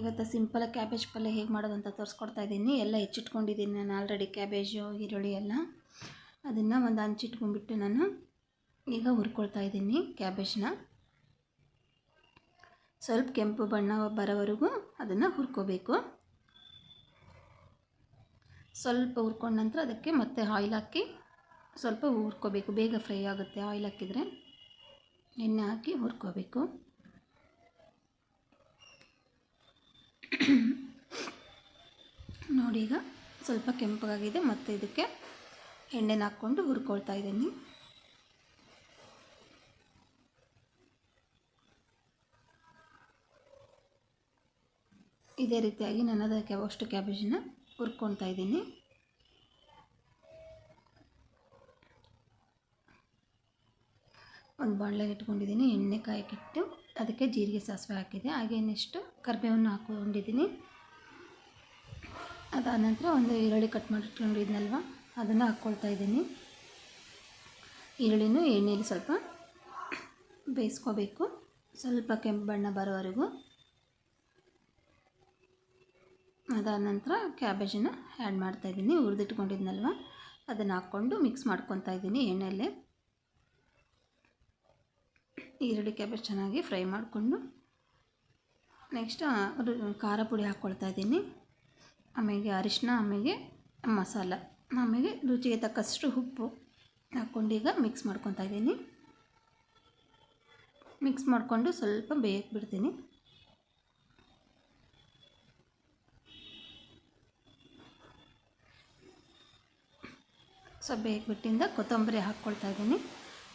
ಇವತ್ತು simple cabbage ಪಲ್ಯ ಹೇಗೆ ಮಾಡೋದು ಅಂತ ತೋರಿಸ್ಕೊಡ್ತಾ ಇದ್ದೀನಿ. ಎಲ್ಲ ಹೆಚ್ಚಿಟ್ಕೊಂಡಿದ್ದೀನಿ ನಾನು ಆಲ್ರೆಡಿ ಕ್ಯಾಬೇಜು, ಈರುಳ್ಳಿ ಎಲ್ಲ. ಅದನ್ನು ಒಂದು ಹಂಚಿಟ್ಕೊಂಡ್ಬಿಟ್ಟು ನಾನು ಈಗ ಹುರ್ಕೊಳ್ತಾ ಇದ್ದೀನಿ ಕ್ಯಾಬೇಜ್ನ. ಸ್ವಲ್ಪ ಕೆಂಪು ಬಣ್ಣ ಬರೋವರೆಗೂ ಅದನ್ನು ಹುರ್ಕೋಬೇಕು. ಸ್ವಲ್ಪ ಹುರ್ಕೊಂಡ ನಂತರ ಅದಕ್ಕೆ ಮತ್ತೆ ಆಯಿಲ್ ಹಾಕಿ ಸ್ವಲ್ಪ ಹುರ್ಕೋಬೇಕು. ಬೇಗ ಫ್ರೈ ಆಗುತ್ತೆ ಆಯಿಲ್ ಹಾಕಿದರೆ. ಎಣ್ಣೆ ಹಾಕಿ ಹುರ್ಕೋಬೇಕು. ನೋಡಿ ಈಗ ಸ್ವಲ್ಪ ಕೆಂಪಗಾಗಿದೆ ಮತ್ತು ಇದಕ್ಕೆ ಎಣ್ಣೆನ ಹಾಕ್ಕೊಂಡು ಹುರ್ಕೊಳ್ತಾ ಇದ್ದೀನಿ. ಇದೇ ರೀತಿಯಾಗಿ ನಾನು ಅದಕ್ಕೆ ಅಷ್ಟು ಕ್ಯಾಬೇಜನ್ನ ಹುರ್ಕೊಳ್ತಾ ಇದ್ದೀನಿ. ಒಂದು ಬಾಣಲೆ ಇಟ್ಕೊಂಡಿದ್ದೀನಿ, ಎಣ್ಣೆ ಕಾಯಕ್ಕಿಟ್ಟು ಅದಕ್ಕೆ ಜೀರಿಗೆ ಸಾಸಿವೆ ಹಾಕಿದೆ. ಹಾಗೆ ನೆಕ್ಸ್ಟು ಕರಿಬೇವನ್ನು ಹಾಕ್ಕೊಂಡಿದ್ದೀನಿ. ಅದಾದ ನಂತರ ಒಂದು ಈರುಳ್ಳಿ ಕಟ್ ಮಾಡಿಟ್ಕೊಂಡಿದ್ನಲ್ವ ಅದನ್ನು ಹಾಕ್ಕೊಳ್ತಾ ಇದ್ದೀನಿ. ಈರುಳ್ಳಿನೂ ಎಣ್ಣೆಯಲ್ಲಿ ಸ್ವಲ್ಪ ಬೇಯಿಸ್ಕೋಬೇಕು. ಸ್ವಲ್ಪ ಕೆಂಪು ಬಣ್ಣ ಬರೋವರೆಗೂ. ಅದಾದ ನಂತರ ಕ್ಯಾಬೇಜನ್ನು ಆ್ಯಡ್ ಮಾಡ್ತಾಯಿದ್ದೀನಿ ಹುರಿದಿಟ್ಕೊಂಡಿದ್ನಲ್ವ, ಅದನ್ನು ಹಾಕ್ಕೊಂಡು ಮಿಕ್ಸ್ ಮಾಡ್ಕೊತಾ ಇದ್ದೀನಿ ಎಣ್ಣೆಯಲ್ಲೇ. ಈರುಳ್ಳಿ ಕ್ಯಾಬೇಜ್ ಚೆನ್ನಾಗಿ ಫ್ರೈ ಮಾಡಿಕೊಂಡು ನೆಕ್ಸ್ಟ್ ಖಾರ ಪುಡಿ ಹಾಕ್ಕೊಳ್ತಾ ಇದ್ದೀನಿ. ಆಮೇಲೆ ಅರಿಶಿನ ಆಮೇಲೆ ಮಸಾಲ. ಆಮೇಲೆ ರುಚಿಗೆ ತಕ್ಕಷ್ಟು ಉಪ್ಪು ಹಾಕ್ಕೊಂಡು ಈಗ ಮಿಕ್ಸ್ ಮಾಡ್ಕೊತಾ ಇದ್ದೀನಿ. ಮಿಕ್ಸ್ ಮಾಡಿಕೊಂಡು ಸ್ವಲ್ಪ ಬೇಯಕ್ಕೆ ಬಿಡ್ತೀನಿ. ಸ್ವಲ್ಪ ಬೇಯಕ್ಕೆ ಬಿಟ್ಟಿಂದ ಕೊತ್ತಂಬರಿ ಹಾಕ್ಕೊಳ್ತಾ ಇದ್ದೀನಿ.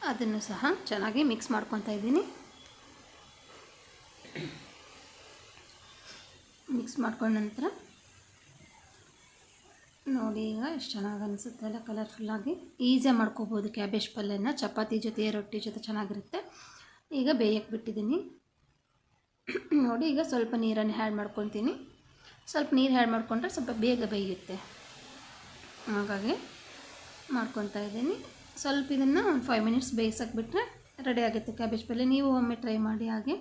ಅದನ್ನು ಸಹ ಚೆನ್ನಾಗಿ ಮಿಕ್ಸ್ ಮಾಡ್ಕೊತಾ ಇದ್ದೀನಿ. ಮಿಕ್ಸ್ ಮಾಡ್ಕೊಂಡ ನಂತರ ನೋಡಿ ಈಗ ಎಷ್ಟು ಚೆನ್ನಾಗಿ ಅನಿಸುತ್ತೆ ಎಲ್ಲ ಕಲರ್ಫುಲ್ಲಾಗಿ ಈಸಿಯಾಗಿ ಮಾಡ್ಕೋಬೋದು ಕ್ಯಾಬೇಜ್ ಪಲ್ಯನ. ಚಪಾತಿ ಜೊತೆ, ರೊಟ್ಟಿ ಜೊತೆ ಚೆನ್ನಾಗಿರುತ್ತೆ. ಈಗ ಬೇಯಕ್ಕೆ ಬಿಟ್ಟಿದ್ದೀನಿ. ನೋಡಿ ಈಗ ಸ್ವಲ್ಪ ನೀರನ್ನು ಹ್ಯಾಡ್ ಮಾಡ್ಕೊತೀನಿ ಸ್ವಲ್ಪ ನೀರು ಹ್ಯಾಡ್ ಮಾಡಿಕೊಂಡ್ರೆ ಸ್ವಲ್ಪ ಬೇಗ ಬೇಯುತ್ತೆ. ಹಾಗಾಗಿ ಮಾಡ್ಕೊತಾ ಇದ್ದೀನಿ. ಸ್ವಲ್ಪ ಇದನ್ನು ಒಂದು ಫೈವ್ ಮಿನಿಟ್ಸ್ ಬೇಯಿಸಕ್ಕೆ ಬಿಟ್ಟರೆ ರೆಡಿ ಆಗುತ್ತೆ ಕ್ಯಾಬೇಜ್ ಪಲ್ಯ ನೀವು ಒಮ್ಮೆ ಟ್ರೈ ಮಾಡಿ ಹಾಗೆ.